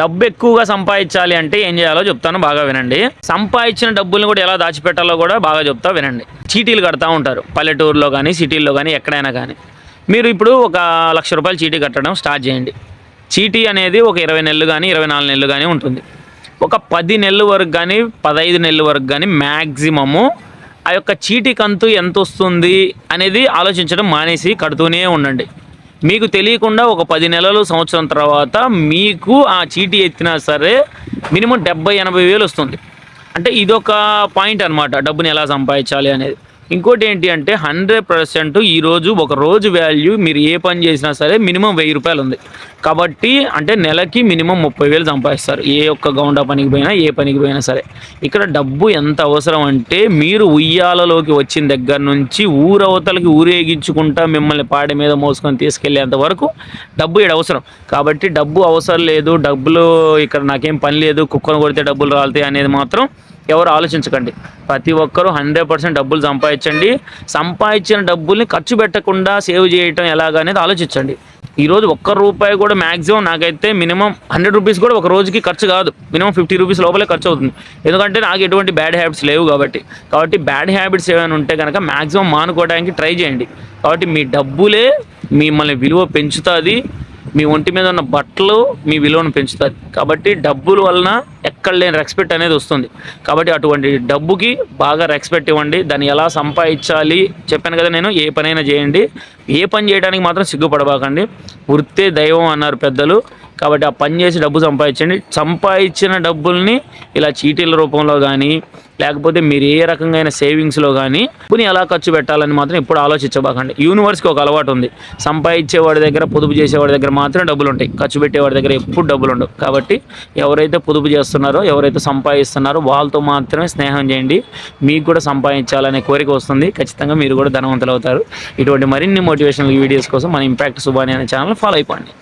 డబ్బు ఎక్కువగా సంపాదించాలి అంటే ఏం చేయాలో చెప్తాను బాగా వినండి. సంపాదించిన డబ్బుల్ని కూడా ఎలా దాచిపెట్టాలో కూడా బాగా చెప్తా వినండి. చీటీలు కడతా ఉంటారు పల్లెటూరులో కానీ సిటీల్లో కానీ ఎక్కడైనా కానీ మీరు ఇప్పుడు ఒక లక్ష రూపాయలు చీటీ కట్టడం స్టార్ట్ చేయండి. చీటీ అనేది ఒక ఇరవై నెలలు కానీ ఇరవై నాలుగు నెలలు కానీ ఉంటుంది. ఒక పది నెలల వరకు కానీ పదహైదు నెలల వరకు కానీ మ్యాక్సిమము ఆ యొక్క చీటీ కంతు ఎంత వస్తుంది అనేది ఆలోచించడం మానేసి కడుతూనే ఉండండి. మీకు తెలియకుండా ఒక పది నెలలు సంవత్సరం తర్వాత మీకు ఆ చీటీ ఎత్తినా సరే మినిమం డెబ్బై ఎనభై వేలు వస్తుంది. అంటే ఇదొక పాయింట్ అనమాట డబ్బుని ఎలా సంపాదించాలి అనేది. ఇంకోటి ఏంటి అంటే హండ్రెడ్ పర్సెంట్ ఈరోజు ఒక రోజు వాల్యూ మీరు ఏ పని చేసినా సరే మినిమం వెయ్యి రూపాయలు ఉంది. కాబట్టి అంటే నెలకి మినిమం ముప్పై వేలు సంపాదిస్తారు. ఏ ఒక్క గౌండా పనికి పోయినా ఏ పనికి పోయినా సరే. ఇక్కడ డబ్బు ఎంత అవసరం అంటే మీరు ఉయ్యాలలోకి వచ్చిన దగ్గర నుంచి ఊరవతలకి ఊరేగించుకుంటా మిమ్మల్ని పాడి మీద మోసుకొని తీసుకెళ్ళేంత వరకు డబ్బు ఇక్కడ అవసరం. కాబట్టి డబ్బు అవసరం లేదు డబ్బులు ఇక్కడ నాకేం పని లేదు కుక్కను కొడితే డబ్బులు రాలితే అనేది మాత్రం ఎవరు ఆలోచించకండి. ప్రతి ఒక్కరూ హండ్రెడ్ పర్సెంట్ డబ్బులు సంపాదించండి. సంపాదించిన డబ్బుల్ని ఖర్చు పెట్టకుండా సేవ్ చేయటం ఎలాగనేది ఆలోచించండి. ఈరోజు ఒక్క రూపాయి కూడా మ్యాక్సిమం నాకైతే మినిమం హండ్రెడ్ రూపీస్ కూడా ఒక రోజుకి ఖర్చు కాదు. మినిమం ఫిఫ్టీ రూపీస్ లోపలే ఖర్చు అవుతుంది. ఎందుకంటే నాకు ఎటువంటి బ్యాడ్ హ్యాబిట్స్ లేవు కాబట్టి. కాబట్టి బ్యాడ్ హ్యాబిట్స్ ఏమైనా ఉంటే కనుక మ్యాక్సిమం మానుకోవడానికి ట్రై చేయండి. కాబట్టి మీ డబ్బులే మిమ్మల్ని విలువ పెంచుతుంది. మీ ఒంటి మీద ఉన్న బట్టలు మీ విలువను పెంచుతుంది కాబట్టి డబ్బుల వలన ఎక్కడ లేని రెస్పెక్ట్ అనేది వస్తుంది. కాబట్టి అటువంటి డబ్బుకి బాగా రెస్పెక్ట్ ఇవ్వండి. దాన్ని ఎలా సంపాదించాలి? చెప్పాను కదా నేను ఏ పనైనా చేయండి. ఏ పని చేయడానికి మాత్రం సిగ్గుపడబాకండి. వృత్తే దైవం అన్నారు పెద్దలు. కాబట్టి ఆ పని చేసి డబ్బు సంపాదించండి. సంపాదించిన డబ్బుల్ని ఇలా చీటీల రూపంలో కానీ లేకపోతే మీరు ఏ రకంగా సేవింగ్స్లో కానీ డబ్బుని ఎలా ఖర్చు పెట్టాలని మాత్రం ఎప్పుడు ఆలోచించబాకండి. యూనివర్స్కి ఒక అలవాటు ఉంది. సంపాదించేవాడి దగ్గర పొదుపు చేసేవాడి దగ్గర మాత్రం డబ్బులు ఉంటాయి ఖర్చు పెట్టేవాడి దగ్గర ఎప్పుడు డబ్బులు ఉండవు కాబట్టి ఎవరైతే పొదుపు చేస్తున్నారో ఎవరైతే సంపాదిస్తున్నారో వాళ్ళతో మాత్రమే స్నేహం చేయండి. మీకు కూడా సంపాదించాలనే కోరిక వస్తుంది. ఖచ్చితంగా మీరు కూడా ధనవంతులు అవుతారు ఇటువంటి మరిన్ని మోటివేషనల్ వీడియోస్ కోసం మన ఇంపాక్ట్ సుబాని అనే ఛానల్ ఫాలో అయిపోండి.